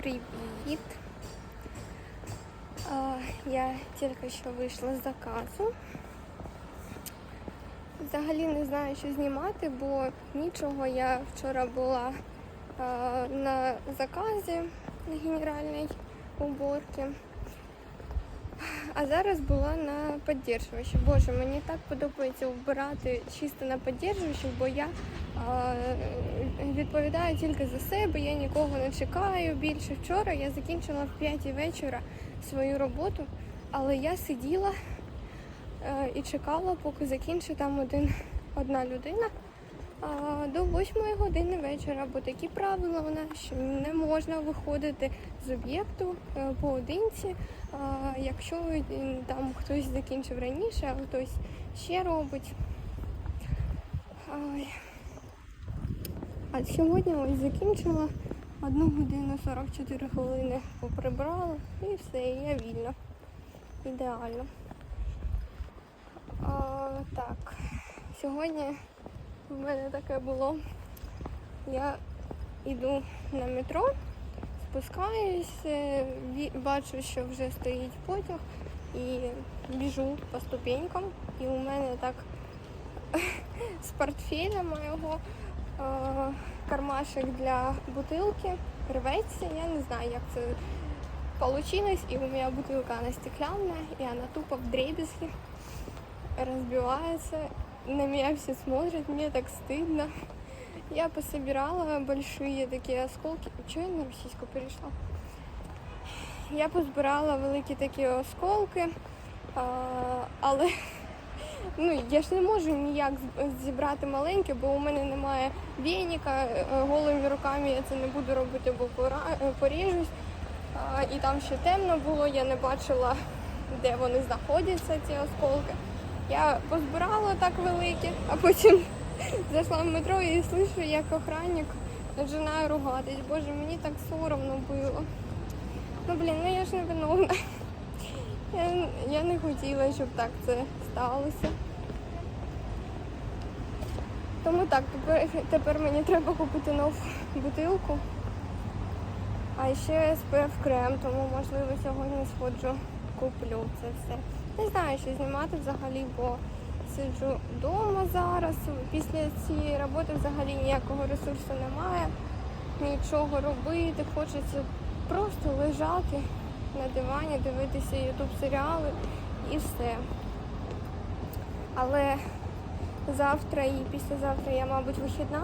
Привіт! Я тільки що вийшла з заказу. Взагалі не знаю, що знімати, бо нічого я вчора була на заказі на генеральній уборці. А зараз була на підтримувачі. Боже, мені так подобається вбирати чисто на підтримувачі, бо я відповідаю тільки за себе, я нікого не чекаю. Більше вчора я закінчила в 5 вечора свою роботу, але я сиділа е, і чекала, поки закінчить там один, одна людина а, до 8 години вечора, бо такі правила у нас, що не можна виходити з об'єкту е, поодинці, якщо е, там хтось закінчив раніше, а хтось ще робить. Ай. А сьогодні ось закінчила одну годину 44 хвилини поприбрала і все, я вільна. Ідеально. А, так, сьогодні в мене таке було. Я йду на метро, спускаюсь, е, бачу, що вже стоїть потяг і біжу по ступенькам. І у мене так з портфеля моєго е, кармашек для бутилки рветься. Я не знаю, як це получилось. И у меня бутылка, она стеклянная, и она тупо в дребезги разбивается. На меня все смотрят, мне так стыдно. Я пособирала большие такие осколки. Чого я на російську перейшла? Я позбирала великі такі осколки, але ну, я ж не можу ніяк зібрати маленьке, бо у мене немає вініка, е, голими руками я це не буду робити, бо е, поріжусь. І там ще темно було, я не бачила, де вони знаходяться, ці осколки. Я позбирала так великі, а потім зайшла в метро і слышу, як охранник починає ругатись. Боже, мені так соромно було. Ну блін, ну я ж не виновна. Я, я не хотіла, щоб так це сталося. Тому так, тепер, тепер мені треба купити нову бутилку. А ще SPF крем, тому можливо сьогодні сходжу, куплю це все. Не знаю, що знімати взагалі, бо сиджу вдома зараз. Після цієї роботи взагалі ніякого ресурсу немає, нічого робити. Хочеться просто лежати на дивані, дивитися ютуб серіали і все. Але завтра і післязавтра я, мабуть, вихідна.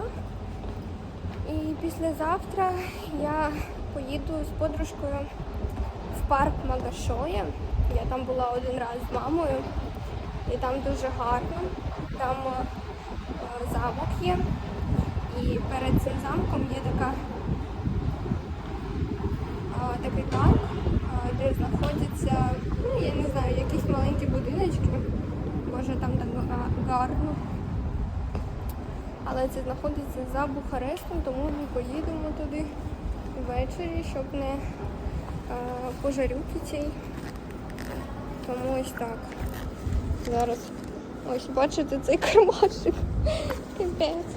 І післязавтра я поїду з подружкою в парк Магашоє. Я там була один раз з мамою, і там дуже гарно. Там е, замок є. І перед цим замком є така, е, такий парк, е, де знаходяться, ну я не знаю, якісь маленькі будиночки. Боже, там так га- гарно. Але це знаходиться за Бухарестом, тому ми поїдемо туди ввечері, щоб не е, пожарюки цей. Тому ось так. Зараз ось бачите цей кармашик. Капець.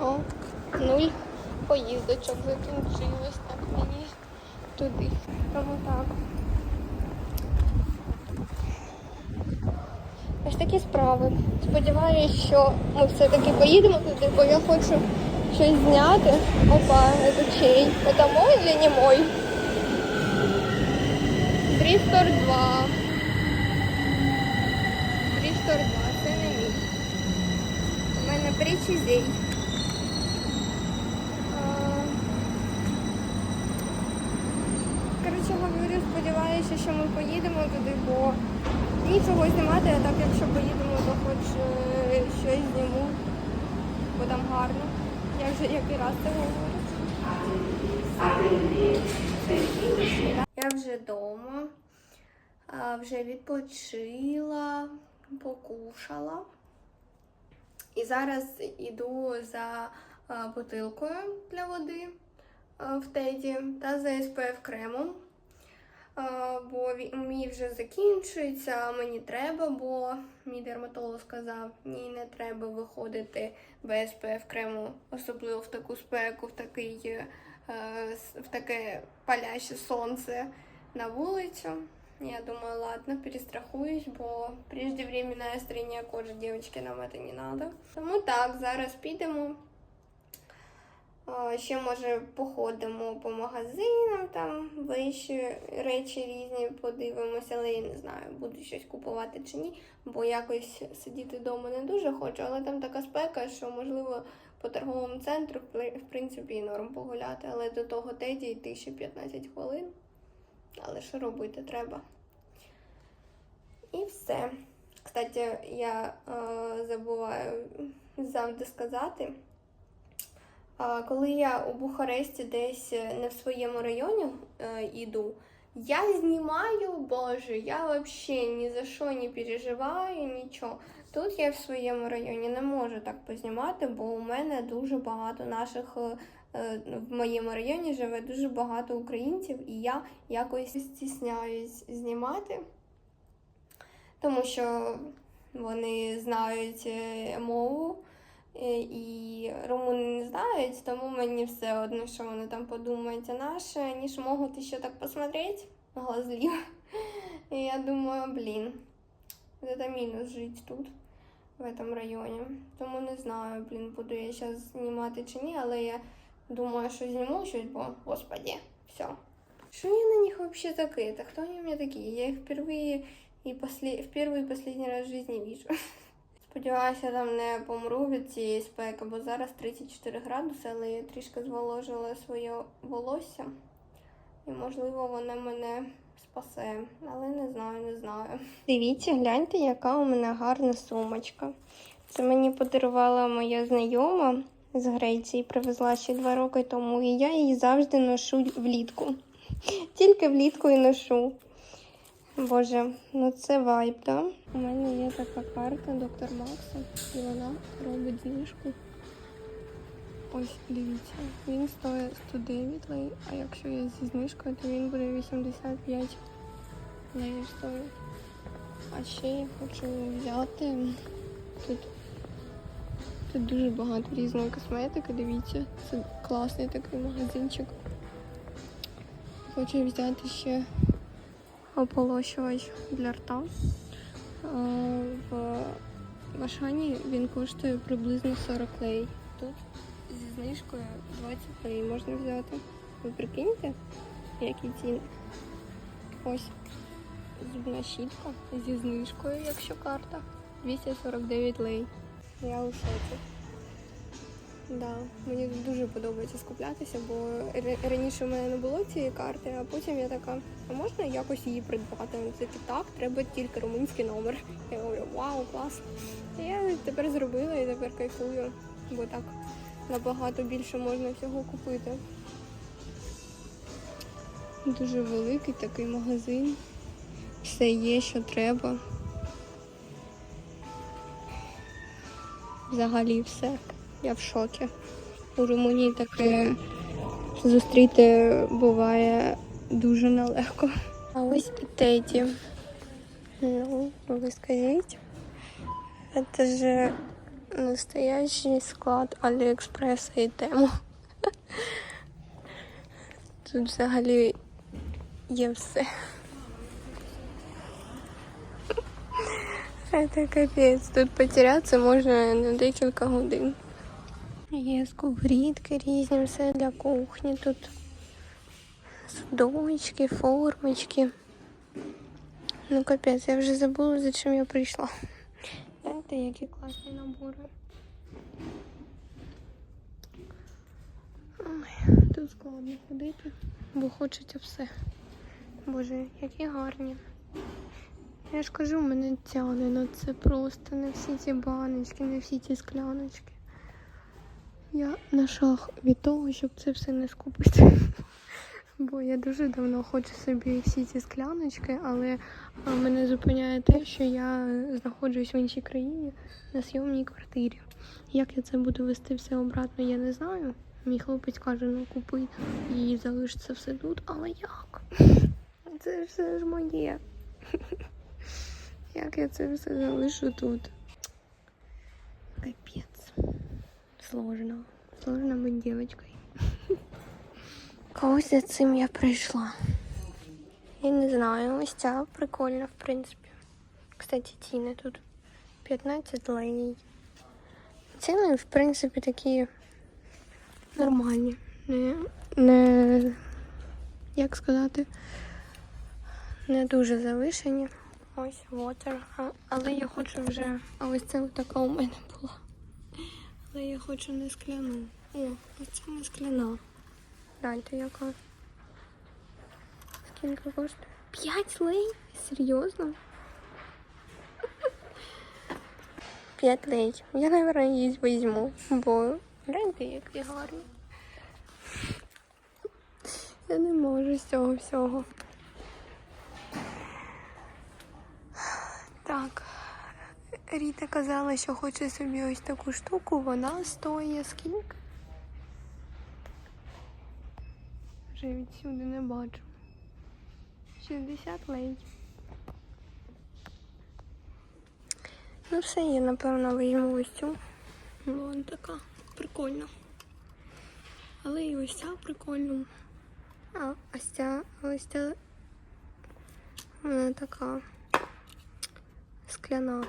О, нуль поїздочок закінчилось так туди. Тому так. Ось такі справи. Сподіваюсь, що ми все-таки поїдемо туди, бо я хочу щось зняти. Опа, это чей? Это мой или не мой? Брістор 2. Брістор 2, це не мій. У мене причізей. Коротше говорю, сподіваюся, що ми поїдемо туди, бо нічого знімати, а так якщо поїдемо, то хоч е, щось зніму, бо там гарно. Я вже який раз це говорю. Я вже вдома, вже відпочила, покушала. І зараз іду за бутилкою для води в теді та за SPF кремом. Бо мій вже закінчується, мені треба, бо мій дерматолог сказав, ні, не треба виходити без СПФ крему, особливо в таку спеку, в такий, е, в таке паляще сонце на вулицю. Я думаю, ладно, перестрахуюсь, бо преждевременное старение кожи, девочки, нам это не надо. Тому так, зараз підемо. Ще може походимо по магазинам, там вищі речі різні подивимося, але я не знаю, буду щось купувати чи ні, бо якось сидіти вдома не дуже хочу, але там така спека, що можливо по торговому центру в принципі і норм погуляти, але до того теді йти ще 15 хвилин. Але що робити треба? І все. Кстати, я е, забуваю завжди сказати. Коли я у Бухаресті десь е, не в своєму районі е, йду, я знімаю, боже, я взагалі ні за що не переживаю, нічого. Тут я в своєму районі не можу так познімати, бо у мене дуже багато наших е, е, в моєму районі живе дуже багато українців, і я якось стісняюсь знімати, тому що вони знають мову. Е, І румуни не знають, тому мені все одно, що вони там подумають, а наші, они ж можуть ще так посмотреть глазливо. І я думаю, блін, це мінус жити тут, в этом районі. Тому не знаю, блін, буду я зараз знімати чи ні, але я думаю, що зніму щось, бо, господи, все. Что я на них вообще закрыта? Кто они у меня такие? Я их впервые и после... в первый и последний раз в жизни вижу. Сподіваюся, там не помру від цієї спеки, бо зараз 34 градуси, але я трішки зволожила своє волосся. І, можливо, воно мене спасе. Але не знаю, не знаю. Дивіться, гляньте, яка у мене гарна сумочка. Це мені подарувала моя знайома з Греції, привезла ще два роки тому, і я її завжди ношу влітку. Тільки влітку і ношу. Боже, ну це вайб, да? У мене є така карта доктор Макса, і вона робить знижку. Ось дивіться, він стоїть 109 лей, а якщо я зі знижкою, то він буде 85 лей стоїть. А ще я хочу взяти тут. Тут дуже багато різної косметики, дивіться. Це класний такий магазинчик. Хочу взяти ще ополощувач для рта. В Вашані він коштує приблизно 40 лей. Тут зі знижкою 20 лей можна взяти. Ви прикиньте, які ціни. Ось зубна щітка зі знижкою, якщо карта. 249 лей. Я у шоці. Да, мені дуже подобається скуплятися, бо раніше в мене не було цієї карти, а потім я така, а можна якось її придбати? Вони такі, так, треба тільки румунський номер. Я говорю, вау, клас. І я тепер зробила і тепер кайфую, бо так набагато більше можна всього купити. Дуже великий такий магазин. Все є, що треба. Взагалі все. Я в шокі. У Румунії таке зустріти буває дуже нелегко. А ось і Теді. Ну, ви скажіть. Це ж настоящий склад Аліекспреса і тему. Тут взагалі є все. Це капець. Тут потерятися можна на декілька годин. Є сковорідки різні, все для кухні. Тут судочки, формочки. Ну капець, я вже забула, за чим я прийшла. Знаєте, які класні набори. Ой, тут складно ходити, бо хочеться все. Боже, які гарні. Я ж кажу, мене тягне на це просто не всі ці баночки, не всі ці скляночки. Я на шаг від того, щоб це все не скупити. Бо я дуже давно хочу собі всі ці скляночки, але мене зупиняє те, що я знаходжусь в іншій країні на зйомній квартирі. Як я це буду вести все обратно, я не знаю. Мій хлопець каже, ну купи і залиш це все тут, але як? Це все ж моє. Як я це все залишу тут? Капець. Сложно. Сложно бути дівчинкою. Когось за цим я прийшла. Я не знаю, ось ця прикольна, в принципі. Кстати, ціни тут 15 лей. Ціни, в принципі, такі нормальні. Не, не як сказати, не дуже завишені. Ось water. А, але я хочу вже. А ось це така у мене була. Але я хочу не скляну. О, ось це не скляна. Гляньте, яка. Скільки коштує? 5 лей? Серйозно? 5 лей. Я, наверное, її візьму, бо гляньте, які гарні. Я не можу з цього всього. Так. Ріта казала, що хоче собі ось таку штуку, вона стоїть скільки? Вже відсюди не бачу. 60 лей. Ну все, я напевно візьму ось цю. Бо вона така прикольна. Але і ось ця прикольна. А ось ця, ось ця вона така скляна.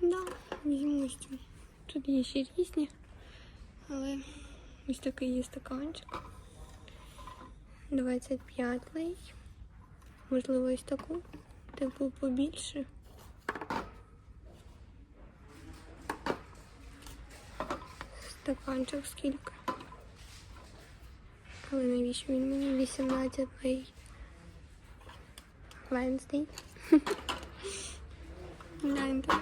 Да, візьму ось цю. Тут є ще різні, але ось такий є стаканчик. 25 лей. Можливо, ось таку, типу побільше. Стаканчик скільки. Але навіщо він мені 18 лей? Wednesday. Гляньте.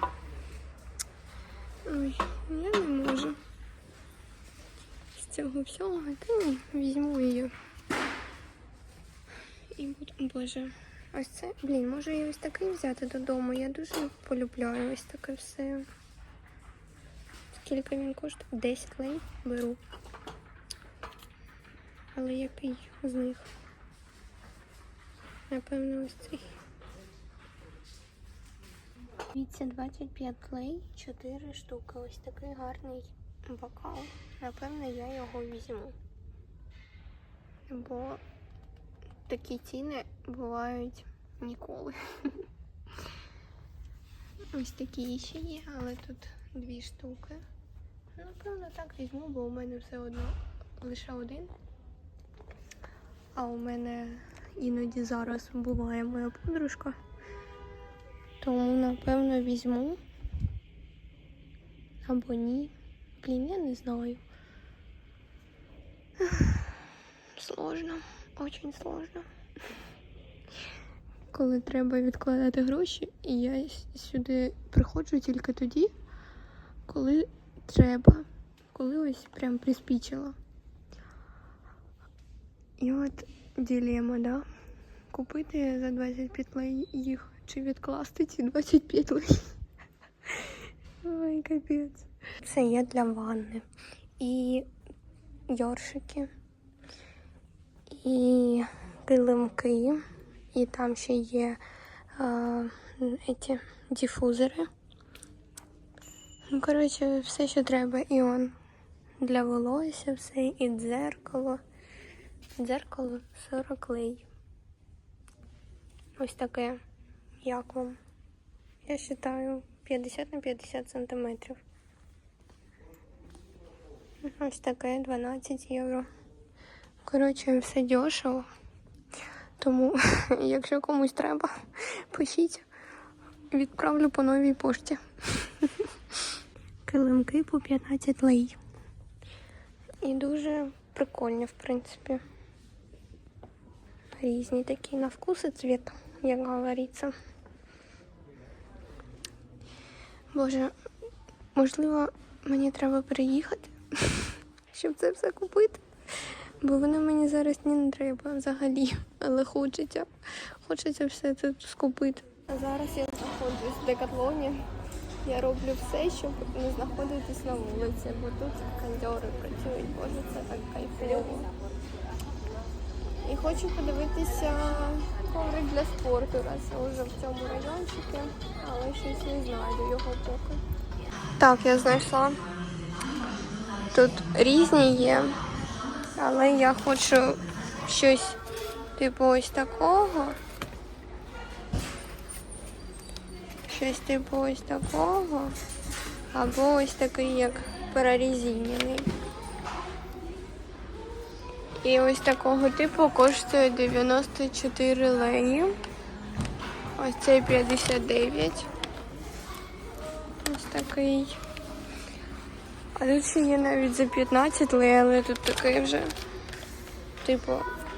Ой, я не можу. Цього всього, та ні, візьму її. І буду, боже, ось це, блін, може я ось такий взяти додому. Я дуже полюбляю ось таке все. Скільки він коштує? 10 лей беру. Але який з них? Напевно, ось цей. Дивіться, 25 лей, 4 штуки. Ось такий гарний бокал. Напевно, я його візьму. Бо такі ціни бувають ніколи. Ось такі ще є, але тут дві штуки. Напевно, так візьму, бо у мене все одно лише один. А у мене іноді зараз буває моя подружка. Тому, напевно, візьму. Або ні. Блін, я не знаю. Сложно, очень сложно. Коли треба відкладати гроші, і я сюди приходжу тільки тоді, коли треба, коли ось прям приспічила. І от дилема, да? Купити за 25 лей їх чи відкласти ці 25 лей. Ой, капець. Це є для ванни. І йоршики, і килимки, і там ще є а, ці дифузори. Ну, коротше, все, що треба. І он для волосся, все, і дзеркало. Дзеркало 40 лей. Ось таке. Як вам? Я вважаю 50 на 50 сантиметрів. Ось таке 12 євро. Коротше, все дешево. Тому, якщо комусь треба, пишіть. Відправлю по новій пошті. Килимки по 15 лей. І дуже прикольні, в принципі. Різні такі на вкус і цвіт, як говориться. Боже, можливо, мені треба переїхати, щоб це все купити. Бо воно мені зараз не треба взагалі. Але хочеться. Хочеться все це скупити. А зараз я знаходжусь в декатлоні. Я роблю все, щоб не знаходитись на вулиці, бо тут кондьори працюють, боже, це так кайфово. І хочу подивитися коврик для спорту, раз я вже в цьому райончику, але щось не знайду його поки. Так, я знайшла. Тут різні є, але я хочу щось типу ось такого. Щось типу ось такого. Або ось такий, як перерізінений. І ось такого типу коштує 94 леї. Ось цей 59. Ось такий. А тут ще є навіть за 15 лей, але тут такий вже, типу,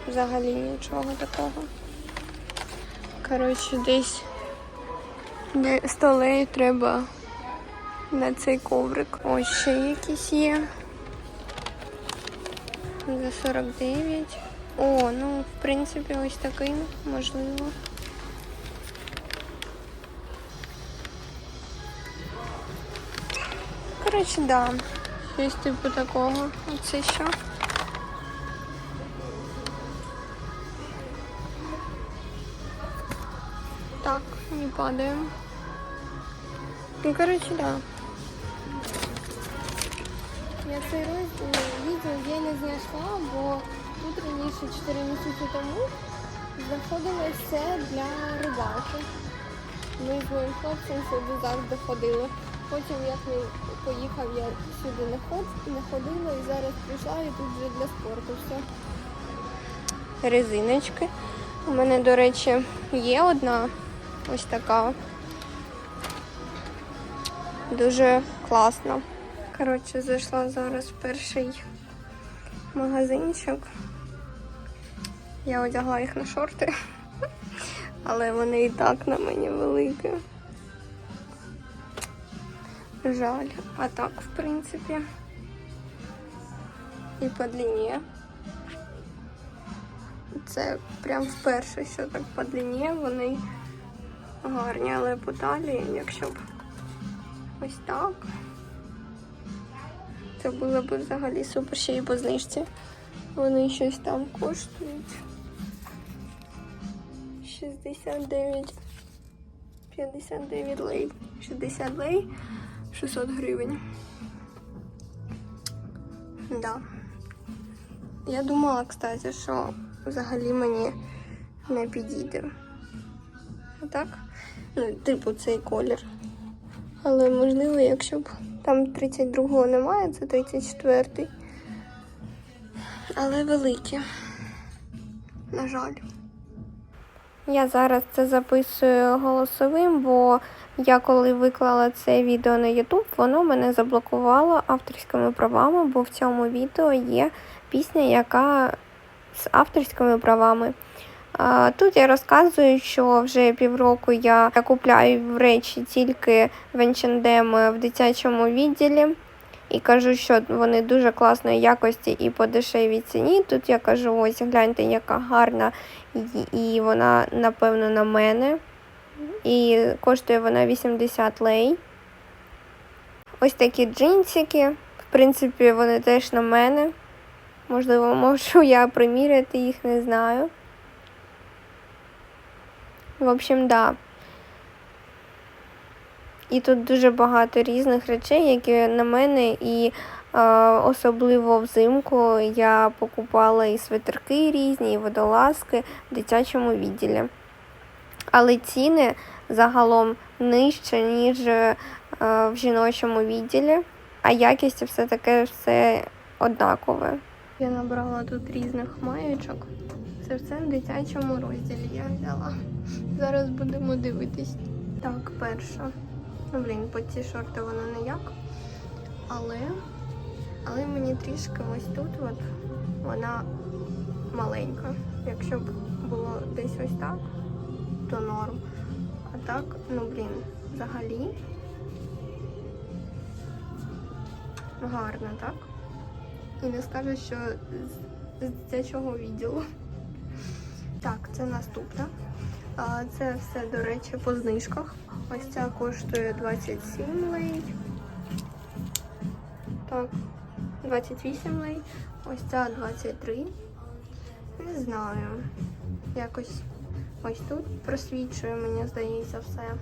взагалі нічого такого. Коротше, десь де 100 лей треба на цей коврик. Ось ще якісь є. За 49. О, ну, в принципі, ось такий, можливо. Коротше, да. Щось типу такого. Оце що? Так, не падаем. Ну, короче, да. Я цей розділ відео я не знайшла, бо тут раніше 4 місяці тому знаходилось все для рибалки. Ми з моїм хлопцем сюди завжди ходили. Потім, як він поїхав, я сюди не, ход, не ходила і зараз прийшла і тут вже для спорту все. Резиночки. У мене, до речі, є одна ось така. Дуже класна. Коротше, зайшла зараз в перший магазинчик. Я одягла їх на шорти, але вони і так на мені великі. Жаль. А так, в принципі. І по длині. Це прям вперше, що так по длині вони гарні, але по якщо б ось так. Це було б взагалі супер ще й по знижці. Вони щось там коштують. 69. 59 лей. 60 лей. 600 гривень. Да. Я думала, кстати, що взагалі мені не підійде. Так? Ну, типу, цей колір. Але можливо, якщо б там 32-го немає, це 34-й. Але великі. На жаль. Я зараз це записую голосовим, бо я коли виклала це відео на YouTube, воно мене заблокувало авторськими правами, бо в цьому відео є пісня, яка з авторськими правами. Тут я розказую, що вже півроку я купляю речі тільки в H&M в дитячому відділі. І кажу, що вони дуже класної якості і по дешевій ціні. Тут я кажу, ось гляньте, яка гарна, і вона, напевно, на мене. І коштує вона 80 лей. Ось такі джинсики. В принципі, вони теж на мене. Можливо, можу я приміряти їх, не знаю. В общем, да. І тут дуже багато різних речей, які на мене, і е, особливо взимку я покупала і свитерки різні, і водолазки в дитячому відділі. Але ціни загалом нижче, ніж е, в жіночому відділі, а якість все таке все однакове. Я набрала тут різних маєчок. Це все в дитячому розділі я взяла. Зараз будемо дивитись. Так, перша. Ну, блін, по ці шорти воно ніяк. Але, але мені трішки ось тут от вона маленька. Якщо б було десь ось так, то норм. А так, ну блін, взагалі гарно, так? І не скажу, що з, дитячого відділу. Так, це наступна. Це все, до речі, по знижках. Ось ця коштує 27 лей. Так, 28 лей. Ось ця 23. Не знаю. Якось ось тут просвічує, мені здається, все.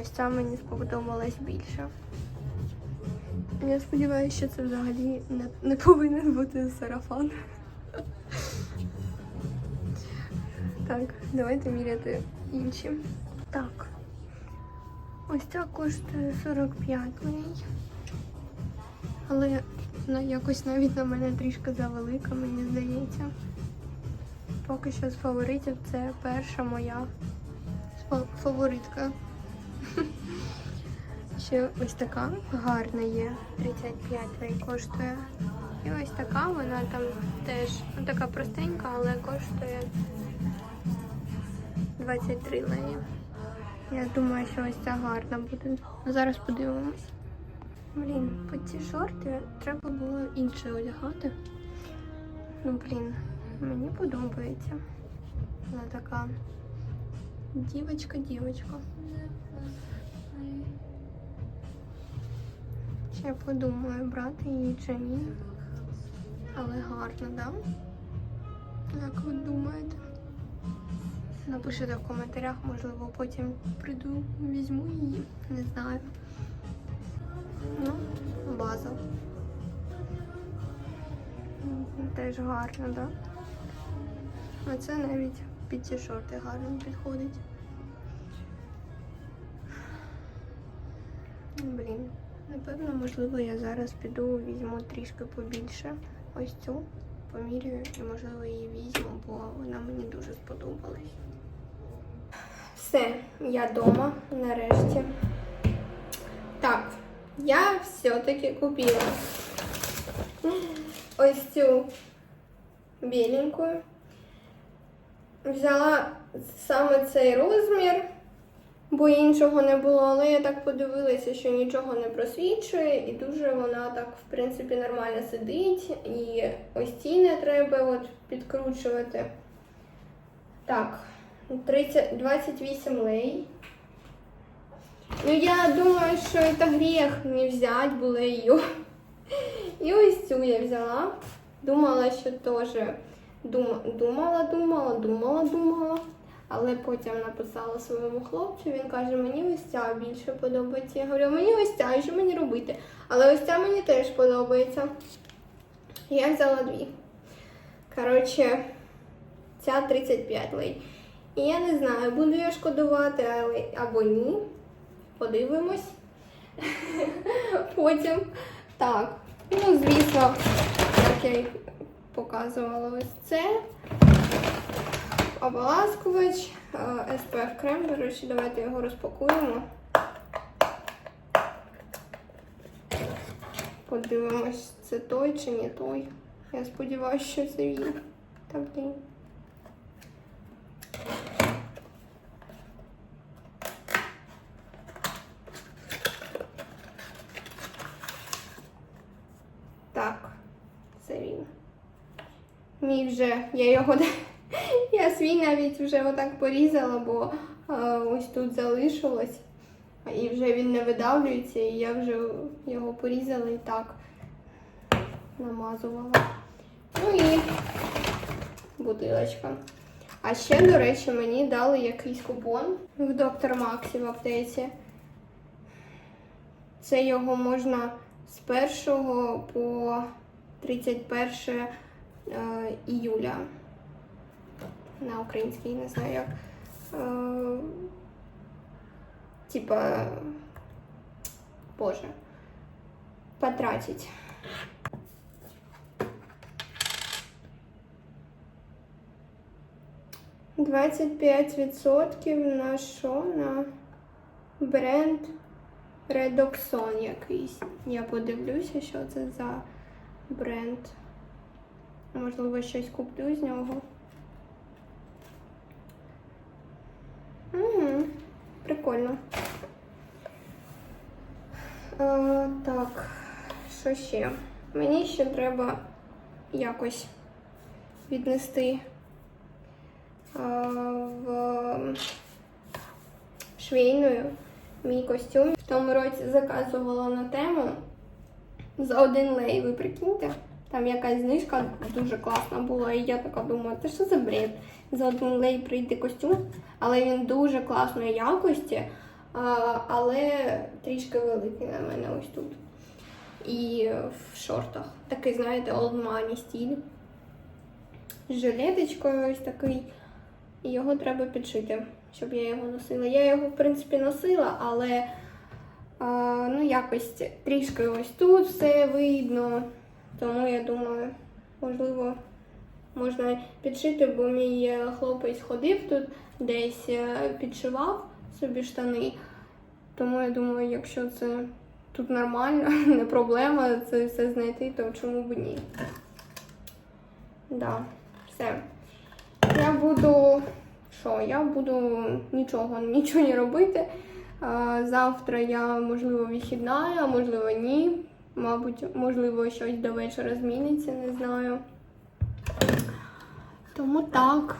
Ось ця мені сподобалась більше. Я сподіваюся, що це взагалі не, не повинен бути сарафан. Так, давайте міряти інші. Так. Ось ця коштує 45 лей. Але вона якось навіть на мене трішки завелика, мені здається. Поки що з фаворитів це перша моя фаворитка. Ще ось така гарна є. 35 лей коштує. І ось така, вона там теж ну, така простенька, але коштує 23 леї. Я думаю, що ось ця гарна буде. Ну, Зараз подивимось. Блін, по ці шорти треба було інше одягати. Ну, блін, мені подобається. Вона така дівочка-дівочка. Ще подумаю, брати її чи ні. Але гарно, да? Як ви думаєте? Напишіть в коментарях, можливо, потім прийду, візьму її. Не знаю. Ну, база. Теж гарно, да? А це навіть під ці шорти гарно підходить. Блін, напевно, можливо, я зараз піду, візьму трішки побільше. Ось цю поміряю і, можливо, її візьму, бо вона мені дуже сподобалась. Все, я вдома нарешті. Так, я все-таки купила ось цю біленьку. Взяла саме цей розмір, бо іншого не було, але я так подивилася, що нічого не просвічує, і дуже вона так, в принципі, нормально сидить. І ось ці не треба от підкручувати. Так, 30, 28 лей. Ну, я думаю, що это грех не взять було її. І ось цю я взяла. Думала, що теж думала, думала, думала, думала. Але потім написала своєму хлопцю, він каже, мені ось ця більше подобається. Я говорю, мені ось ця, і що мені робити? Але ось ця мені теж подобається. Я взяла дві. Коротше, ця 35 лей. І я не знаю, буду я шкодувати або ні. Подивимось. Потім. Так. Ну, звісно, і показувала ось це. Ополаскувач, е, SPF крем, до давайте його розпакуємо. Подивимось, це той чи не той. Я сподіваюся, що це він. Так, блін. Так, це він. Мій вже, я його я свій навіть вже отак порізала, бо е, ось тут залишилось. І вже він не видавлюється, і я вже його порізала і так намазувала. Ну і бутилочка. А ще, до речі, мені дали якийсь купон в доктор Максі в аптеці. Це його можна з 1 по 31 е, іюля. На українській, не знаю як. Е, типа, боже, потратить. Двадцять п'ять відсотків на що? На бренд Redoxon якийсь. Я подивлюся, що це за бренд. Можливо, щось куплю з нього. Угу, прикольно. Е, так, що ще? Мені ще треба якось віднести а, в швейною мій костюм. В тому році заказувала на тему за один лей. Ви прикиньте, там якась знижка дуже класна була. І я така думаю, це що за бред? За один лей прийде костюм, але він дуже класної якості, але трішки великий на мене ось тут. І в шортах. Такий, знаєте, money стіль. З жилеточкою ось такий. І його треба підшити, щоб я його носила. Я його, в принципі, носила, але ну, якось трішки ось тут все видно. Тому я думаю, можливо, можна підшити, бо мій е, хлопець ходив тут, десь е, підшивав собі штани. Тому я думаю, якщо це тут нормально, не проблема це все знайти, то чому б ні? Да, все. Я буду. Що? Я буду нічого, нічого не робити. Завтра я, можливо, вихідна, а можливо, ні. Мабуть, можливо, щось до вечора зміниться, не знаю. Тому так.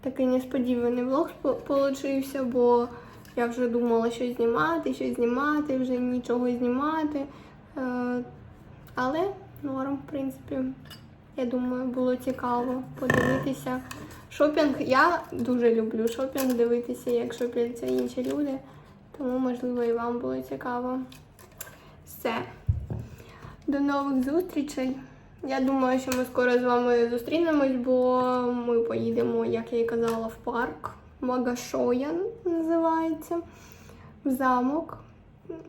Такий несподіваний влог получився, бо я вже думала, що знімати, що знімати, вже нічого знімати. Е, але норм, в принципі. Я думаю, було цікаво подивитися. Шопінг я дуже люблю шопінг дивитися, як шопляться інші люди. Тому, можливо, і вам було цікаво. Все. До нових зустрічей. Я думаю, що ми скоро з вами зустрінемось, бо ми поїдемо, як я і казала, в парк. Магашоян називається. В замок.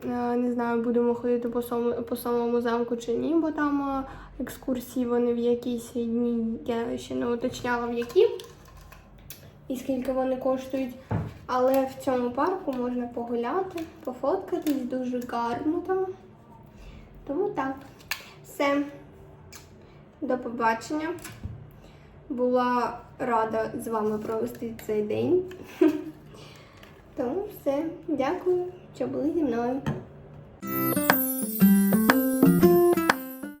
Е, Не знаю, будемо ходити по самому, по самому замку чи ні, бо там е, екскурсії вони в якісь дні, я ще не уточняла в які і скільки вони коштують. Але в цьому парку можна погуляти, пофоткатись, дуже гарно там. Тому так. Все. До побачення. Була рада з вами провести цей день. Тому все. Дякую, що були зі мною.